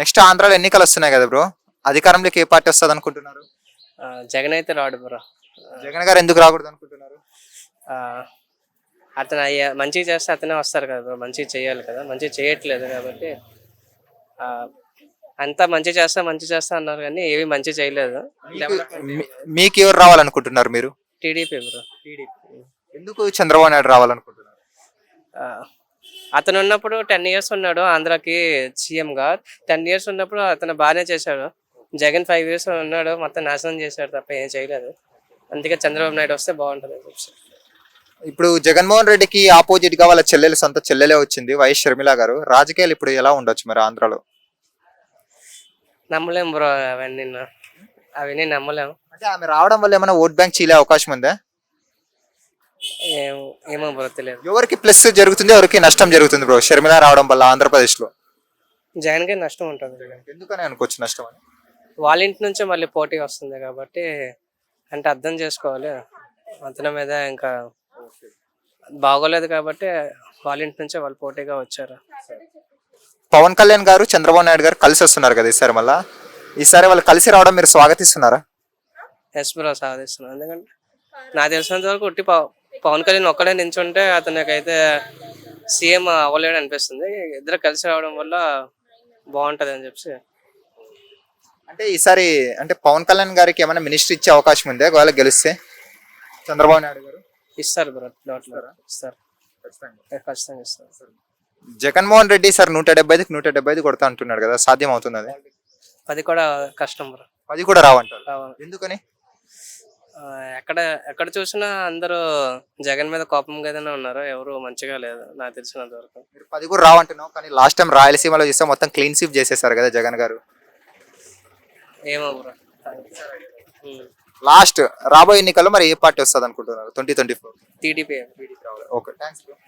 Next ఆంధ్రాలో ఎన్నికలు వస్తున్నాయి కదా బ్రో? అధికారంలోకి ఏ పార్టీ వస్తుంది అనుకుంటున్నారు? జగన్ అయితే రాడు బ్రో. జగన్ గారు ఎందుకు రాకూడదు అనుకుంటున్నారు? అతను అయ్యా మంచిగా చేస్తే అతనే వస్తారు కదా బ్రో. మంచిగా చేయాలి కదా. మంచిగా చేయట్లేదు కాబట్టి. అంతా మంచి చేస్తా మంచి చేస్తా అన్నారు కానీ ఏవి మంచి చేయలేదు. మీకు ఎవరు రావాలనుకుంటున్నారు మీరు? TDP bro. ఎందుకు చంద్రబాబు నాయుడు రావాలనుకుంటున్నారు? అతను ఉన్నప్పుడు టెన్ ఇయర్స్ ఉన్నాడు ఆంధ్రాకి సీఎంగా టెన్ ఇయర్స్ ఉన్నప్పుడు అతను బాగానే చేశాడు. జగన్ ఫైవ్ ఇయర్స్ ఉన్నాడు మొత్తం నాశనం చేశాడు తప్ప ఏం చేయలేదు. అందుకే చంద్రబాబు నాయుడు వస్తే బాగుంటుంది అని చెప్పి. ఇప్పుడు జగన్మోహన్ రెడ్డికి ఆపోజిట్గా వాళ్ళ చెల్లెలు సొంత చెల్లెలే వచ్చింది వైఎస్ షర్మిల గారు. రాజకీయాలు ఇప్పుడు ఎలా ఉండొచ్చు మరి ఆంధ్రాలో? నమ్మలేం బ్రో అవన్నీ అవన్నీ నమ్మలేం. అంటే ఆమె రావడం వల్ల ఏమైనా ఓట్ బ్యాంక్ చీలే అవకాశం ఉందా? ఏమో బ్రో తెలియదు. ఎవరికి ప్లస్ జరుగుతుంది ఎవరికి నష్టం జరుగుతుంది బ్రో? షర్మిల రావడం వల్ల ఆంధ్రప్రదేశ్లో జగన్కి నష్టం ఉంటుంది. ఎందుకని అనుకోవచ్చు నష్టం అని? వాళ్ళ ఇంటి నుంచే మళ్ళీ పోటీ వస్తుంది కాబట్టి అంటే అర్థం చేసుకోవాలి. అతని మీద ఇంకా బాగోలేదు కాబట్టి వాళ్ళ ఇంటి నుంచే వాళ్ళు పోటీగా వచ్చారు. పవన్ కళ్యాణ్ గారు చంద్రబాబు నాయుడు గారు కలిసి వస్తున్నారు కదా ఈసారి మళ్ళా? ఈసారి వాళ్ళు కలిసి రావడం మీరు స్వాగతిస్తున్నారా? ఎస్ బ్రో సాధిస్తున్నాను ఎందుకంటే నాకు తెలిసినంత వరకు పవ- పవన్ కళ్యాణ్ ఒక్కడే నించుంటే అతనికైతే సీఎం అవ్వలేడు అనిపిస్తుంది. ఇద్దరు కలిసి రావడం వల్ల బాగుంటది అని చెప్పి అంటే ఈసారి అంటే పవన్ కళ్యాణ్ గారికి ఏమైనా మినిస్టర్ ఇచ్చే అవకాశం ఉందా? ఒకవేళ గెలిస్తే. చంద్రబాబు నాయుడు గారు. ఇస్తారు బ్రో ఇస్తారు? ఖచ్చితంగా. ఇస్తారు. జగన్మోహన్ రెడ్డి సార్ నూట డెబ్బైకి నూట డెబ్బై ఐదు కొడతా అంటున్నాడు కదా సాధ్యం అవుతుంది అది? అది కూడా కష్టం బ్రో. అది కూడా రావంటారు. ఎందుకని? ఎక్కడ ఎక్కడ చూసినా అందరూ జగన్ మీద కోపంగానే ఉన్నారు. ఎవరు మంచిగా లేదు నాకు తెలిసినంత వరకు. మీరు పది కూడా రావంటున్నావు కానీ లాస్ట్ టైం రాయలసీమలో చూస్తే మొత్తం క్లీన్ స్వీప్ చేసేసారు కదా జగన్ గారు. ఏమో బ్రో. లాస్ట్ రాబోయే ఎన్నికల్లో మరి ఏ పార్టీ వస్తుంది అనుకుంటున్నారు twenty twenty four TDP okay thanks